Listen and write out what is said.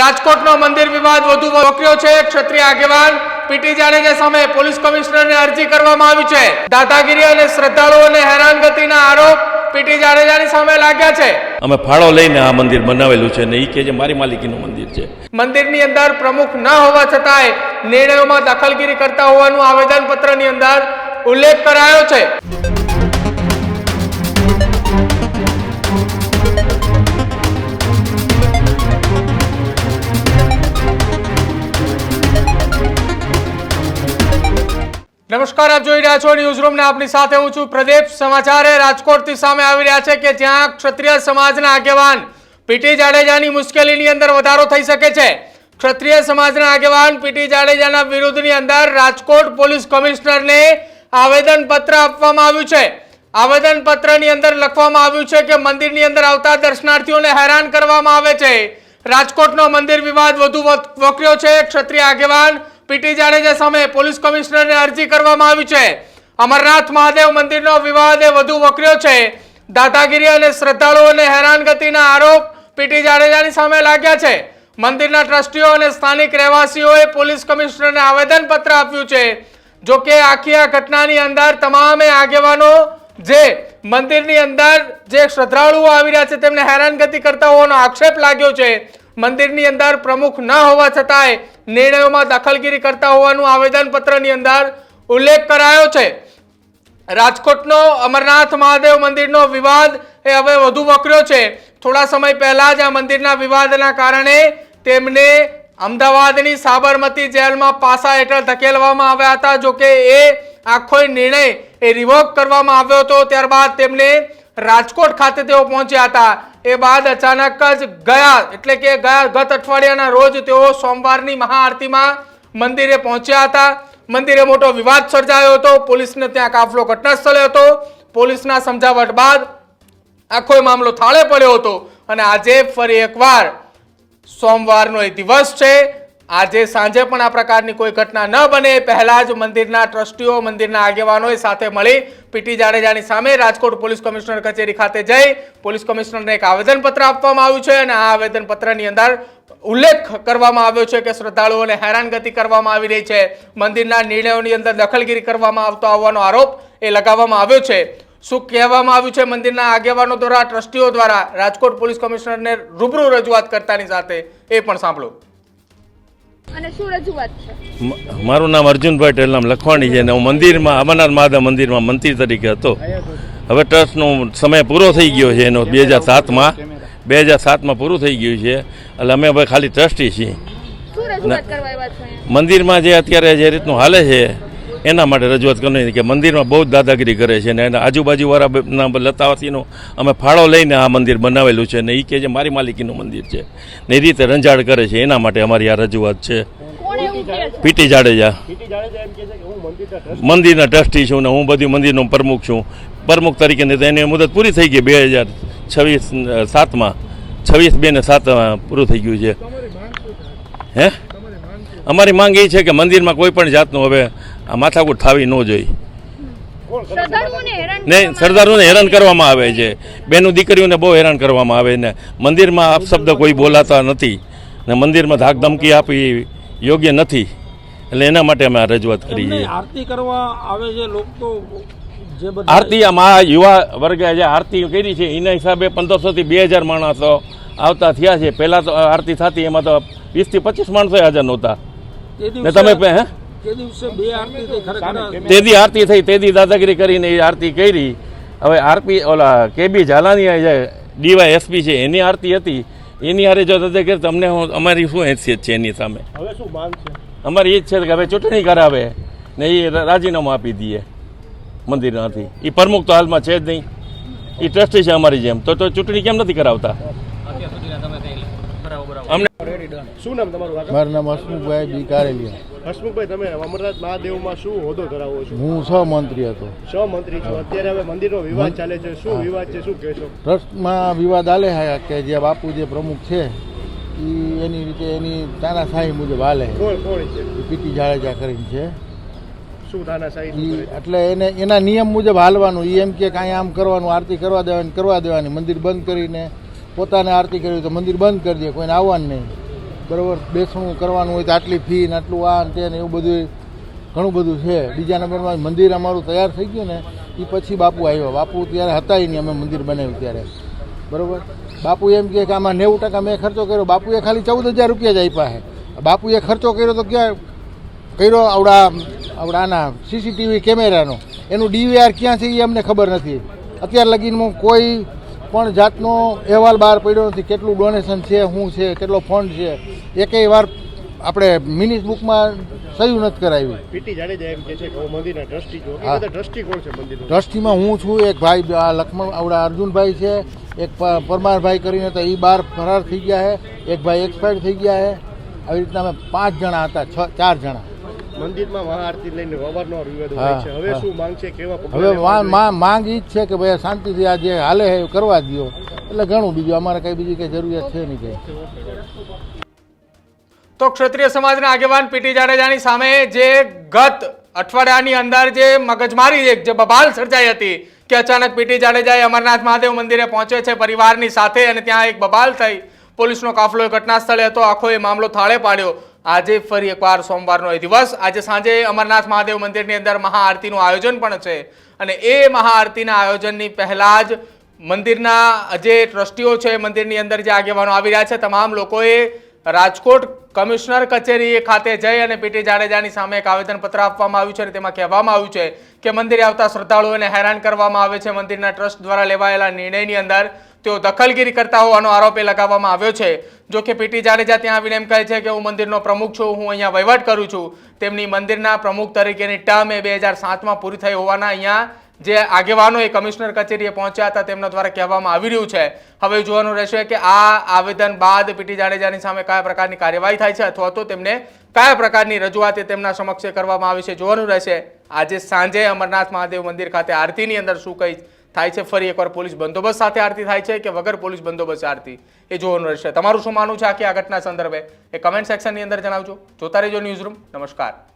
રાજકોટનો મંદિર વિવાદ વધુ વકર્યો છે. ક્ષત્રિય આગેવાન પીટી જાડેજા સામે પોલીસ કમિશનરને અરજી કરવામાં આવી છે. દાદાગીરી અને શ્રદ્ધાળુઓને હેરાનગતિના આરોપ પીટી જાડેજાની સામે લાગ્યા છે. અમે ફાળો લઈને આ મંદિર બનાવેલું છે ને એ કે જે મારી માલિકીનું મંદિર છે. મંદિરની અંદર પ્રમુખ ન હોવા છતાંય નિર્ણયોમાં દખલગીરી કરતા હોવાનું આવેદનપત્રની અંદર ઉલ્લેખ કરાયો છે. નમસ્કાર, આપ જોઈ રહ્યા છો ન્યૂઝ રૂમ ને આપની સાથે હું છું પ્રદીપ. સમાચારે રાજકોટથી સામે આવી રહ્યા છે કે જ્યાં ક્ષત્રિય સમાજના આગેવાન પીટી જાડેજાની મુશ્કેલીની અંદર વધારો થઈ શકે છે. ક્ષત્રિય સમાજના આગેવાન પીટી જાડેજાના વિરુદ્ધની અંદર રાજકોટ પોલીસ કમિશનરને આવેદન પત્ર આપવામાં આવ્યું છે. આવેદન પત્રની અંદર લખવામાં આવ્યું છે કે મંદિરની અંદર આવતા દર્શનાર્થીઓને હેરાન કરવામાં આવે છે. રાજકોટનો મંદિર વિવાદ વધુ વક- વકર્યો છે. ક્ષત્રિય આગેવાન પીટી જાડેજા સામે પોલીસ કમિશનરને અરજી કરવામાં આવી છે. અમરનાથ મહાદેવ મંદિરનો વિવાદ એ વધુ વકર્યો છે. દાદાગીરી અને શ્રદ્ધાળુઓને હેરાનગતિના આરોપ પીટી જાડેજાની સામે લાગ્યા છે. મંદિરના ટ્રસ્ટીઓ અને સ્થાનિક રહેવાસીઓએ પોલીસ કમિશનરને આવેદન પત્ર આપ્યું છે. જો કે આખી આ ઘટનાની અંદર તમામે આગેવાનો જે મંદિરની અંદર જે શ્રદ્ધાળુઓ આવી રહ્યા છે તેમને હેરાનગતિ કરતા હોવાનો આક્ષેપ લાગ્યો છે. મંદિરની અંદર પ્રમુખ ન હોવા છતાંય નિર્ણયોમાં દખલગીરી કરતા હોવાનું આવેદનપત્રની અંદર ઉલ્લેખ કરાયો છે. રાજકોટનો અમરનાથ મહાદેવ મંદિરનો વિવાદ એ હવે વધુ વકર્યો છે. થોડા સમય પહેલા જ આ મંદિરના વિવાદના કારણે તેમને અમદાવાદની સાબરમતી જેલમાં પાસા હેઠળ ધકેલવામાં આવ્યા હતા. જો કે એ આખો નિર્ણય એ રિવોક કરવામાં આવ્યો હતો. ત્યારબાદ તેમને રાજકોટ ખાતે તેઓ પહોંચ્યા હતા. એ બાદ અચાનક જ ગયા, એટલે કે ગયા ગત અઠવાડિયાના રોજ તેઓ સોમવારની મહાઆરતીમાં મંદિરે પહોંચ્યા હતા. મંદિરે મોટો વિવાદ સર્જાયો હતો. પોલીસને ત્યાં કાફલો ઘટનાસ્થળે હતો. પોલીસના સમજાવટ બાદ આખો મામલો થાળે પડ્યો હતો. અને આજે ફરી એકવાર સોમવારનો એ દિવસ છે. આજે સાંજે પણ આ પ્રકારની કોઈ ઘટના ન બને. પહેલા જ મંદિરના ટ્રસ્ટીઓ, મંદિરના આગેવાનોએ સાથે મળી પીટી જાડેજાની સામે રાજકોટ પોલીસ કમિશનર કચેરી ખાતે જઈ પોલીસ કમિશનરને એક આવેદનપત્ર આપવામાં આવ્યું છે અને આ આવેદનપત્રની અંદર ઉલ્લેખ કરવામાં આવ્યો છે કે શ્રદ્ધાળુઓને હેરાનગતિ કરવામાં આવી રહી છે. મંદિરના નિર્ણયોની અંદર દખલગીરી કરવામાં આવતો હોવાનો આરોપ એ લગાવવામાં આવ્યો છે. શું કહેવામાં આવ્યું છે? મંદિરના આગેવાનો દ્વારા, ટ્રસ્ટીઓ દ્વારા રાજકોટ પોલીસ કમિશનરને રૂબરૂ રજૂઆત કરતાની સાથે એ પણ સાંભળો. અને શું રજૂઆત છે? મારું નામ અર્જુનભાઈ ટેલનામ લખવાણી છે અને હું મંદિરમાં અમરનાથ મહાદેવ મંદિરમાં મંત્રી તરીકે હતો. હવે ટ્રસ્ટનો સમય પૂરો થઈ ગયો છે એનો બે હજાર સાતમાં બે હજાર સાતમાં પૂરું થઈ ગયું છે. એટલે અમે હવે ખાલી ટ્રસ્ટી છીએ. મંદિરમાં જે અત્યારે જે રીતનું હાલે છે એના માટે રજૂઆત કરવાની કે મંદિરમાં બહુ જ દાદાગીરી કરે છે ને એના આજુબાજુવાળા લતાવતીનો અમે ફાળો લઈને આ મંદિર બનાવેલું છે ને એ કે જે મારી માલિકીનું મંદિર છે. ને એ રીતે રંજાડ કરે છે એના માટે અમારી આ રજૂઆત છે. છે? P T Jadeja. મંદિરના ટ્રસ્ટી છું ને હું બધી મંદિરનો પ્રમુખ છું. પ્રમુખ તરીકે ને એની મુદત પૂરી થઈ ગઈ બે હજાર છવ્વીસ સાતમાં. છવ્વીસ બે ને સાતમાં પૂરું થઈ ગયું છે. હે? અમારી માંગ એ છે કે મંદિરમાં કોઈ પણ જાતનું હવે આ માથાકૂટ થાવી ન જોઈએ. નહીં હેરાન સરદારોને હેરાન કરવામાં આવે છે. બેનું દીકરીઓને બહુ હેરાન કરવામાં આવે ને મંદિરમાં અપશબ્દ કોઈ બોલાતા નથી. ને મંદિરમાં ધાક ધમકી આપી યોગ્ય નથી. એટલે એના માટે અમે આ રજૂઆત કરી છે. આરતી કરવા આવે છે લોકો તો આરતી આમાં આ યુવા વર્ગે જે આરતી કરી છે એના હિસાબે પંદરસોથી બે હજાર માણસો આવતા થયા છે. પહેલાં તો આરતી થતી એમાં તો વીસથી પચીસ માણસો હાજર નહોતા. ને તમે હે? તે આરતી થઈ ખરેખર તેદી આરતી થઈ તેદી દાદાગીરી કરીને એ આરતી કરી. હવે આરપી ઓલા કેબી ઝાલાની જે ડીવાય એસપી છે એની આરતી હતી. એની હારે જો દાદાગીરી તમને હું અમારી શું હેસિયત છે એની સામે? હવે શું માંગ છે? અમારી એ જ છે કે હવે ચૂંટણી કરાવે ને એ રાજીનામું આપી દઈએ મંદિરમાંથી એ પ્રમુખ તો હાલમાં છે જ નહીં. એ ટ્રસ્ટી છે અમારી જેમ. તો તો ચૂંટણી કેમ નથી કરાવતા? અમને શું નામ તમારું મારું નામ હસમુખભાઈ બી કારેલિયા હસમુખભાઈ તમે અમરનાથ મહાદેવમાં શું હોદ્દો ધરાવો છો? હું સહમંત્રી હતો. મંત્રી છો. અત્યારે હવે મંદિરનો વિવાદ ચાલે છે. શું વિવાદ છે? શું કહેશો? ટ્રસ્ટમાં વિવાદ આલે છે કે જે બાપુ જે પ્રમુખ છે એ એની રીતે એની તાનાશાહી મુજબ હાલે કોણ કોણ છે? પીટી જાડેજા કરીને છે. શું તાનાશાહી છે? એટલે એને એના નિયમ મુજબ હાલવાનું. એ એમ કે કાંઈ આમ કરવાનું આરતી કરવા દેવાની કરવા દેવાની. મંદિર બંધ કરીને પોતાને આરતી કરવી તો મંદિર બંધ કરી દે કોઈને આવવાનું નહીં. બરાબર બેસણું કરવાનું હોય તો આટલી ફી ને આટલું આ ને તે ને એવું બધું ઘણું બધું છે. બીજા નંબરમાં મંદિર અમારું તૈયાર થઈ ગયું ને એ પછી બાપુ આવ્યો. બાપુ ત્યારે હતા નહીં, અમે મંદિર બનાવ્યું ત્યારે. બરાબર? બાપુ એમ કે આમાં નેવું ટકા મેં ખર્ચો કર્યો. બાપુએ ખાલી ચૌદ હજાર રૂપિયા જ આપ્યા છે. બાપુએ ખર્ચો કર્યો તો ક્યાં કર્યો આવડા, આવડાના સીસીટીવી કેમેરાનો? એનું ડીવીઆર ક્યાં છે એ અમને ખબર નથી. અત્યાર લગીનમાં કોઈ પણ જાતનો અહેવાલ બહાર પડ્યો નથી. કેટલું ડોનેશન છે શું છે કેટલો ફંડ છે એકેય વાર આપણે મિનિસ બુકમાં સહી નથી કરાવી. પીટી જાડેજા એમ કે છે કે હું મંદિરના ટ્રસ્ટી છું. હા. ટ્રસ્ટી કોણ છે મંદિરનું? ટ્રસ્ટીમાં હું છું એક ભાઈ આ લક્ષ્મણ આવડા અર્જુનભાઈ છે એક પરમારભાઈ કરીને તો એ બાર ફરાર થઈ ગયા છે એક ભાઈ એક્સપાયર થઈ ગયા છે. આવી રીતના અમે પાંચ જણા હતા છ ચાર જણા. મંદિરમાં મહાઆરતી લઈને અવારનવાર વિવાદ હોય છે. હવે શું માંગ છે કેવા હવે માંગ ઈ જ છે કે ભાઈ શાંતિથી આ જે હાલે છે કરવા દો એટલે ઘણું બીજું અમારે કઈ બીજી કઈ જરૂરિયાત છે નહીં કઈ. તો ક્ષત્રિય સમાજના આગેવાન પીટી જાડેજાની સામે જે ગત અઠવાડિયાની અંદર જે મગજમારી એક જે બબાલ સર્જાઈ હતી કે અચાનક પીટી જાડેજાએ અમરનાથ મહાદેવ મંદિરે પહોંચે છે પરિવારની સાથે અને ત્યાં એક બબાલ થઈ. પોલીસનો કાફલો ઘટના સ્થળે હતો. આખો એ મામલો થાળે પાડ્યો. આજે ફરી એકવાર સોમવારનો એ દિવસ. આજે સાંજે અમરનાથ મહાદેવ મંદિરની અંદર મહાઆરતીનું આયોજન પણ છે. અને એ મહાઆરતીના આયોજનની પહેલાં જ મંદિરના જે ટ્રસ્ટીઓ છે, મંદિરની અંદર જે આગેવાનો આવી રહ્યા છે, તમામ લોકોએ રાજકોટ કમિશનર કચેરી ખાતે જઈ અને પીટી જાડેજાની સામે એક આવેદનપત્ર આપવામાં આવ્યું છે અને તેમાં કહેવામાં આવ્યું છે કે મંદિરે આવતા શ્રદ્ધાળુઓને હેરાન કરવામાં આવે છે. મંદિરના ટ્રસ્ટ દ્વારા લેવાયેલા નિર્ણયની અંદર તેઓ દખલગીરી કરતા હોવાનો આરોપ લગાવવામાં આવ્યો છે. જો કે પીટી જાડેજા ત્યાં આવીને એમ કહે છે કે હું મંદિરનો પ્રમુખ છું, હું અહીંયા વહીવટ કરું છું. તેમની મંદિરના પ્રમુખ તરીકેની ટર્મ એ બે હજાર સાતમાં પૂરી થઈ હોવાના અહીંયા જે આગેવાનો એ કમિશનર કચેરીએ પહોંચ્યા હતા, તેમના દ્વારા કહેવામાં આવી રહ્યું છે. હવે જોવાનું રહેશે કે આ આવેદન બાદ પીટી જાડેજાની સામે કયા પ્રકારની કાર્યવાહી થાય છે અથવા તો તેમને કયા પ્રકારની રજૂઆત તેમના સમક્ષ કરવામાં આવી છે, જોવાનું રહેશે. આજે સાંજે અમરનાથ મહાદેવ મંદિર ખાતે આરતીની અંદર શું કઈ થાય છે, ફરી એકવાર પોલીસ બંદોબસ્ત સાથે આરતી થાય છે કે વગર પોલીસ બંદોબસ્ત આરતી? એ જોવાનું રહેશે. તમારું શું માનવું છે આખી આ ઘટના સંદર્ભે? એ કમેન્ટ સેક્શનની અંદર જણાવજો. જોતા રહેજો ન્યૂઝ રૂમ. નમસ્કાર.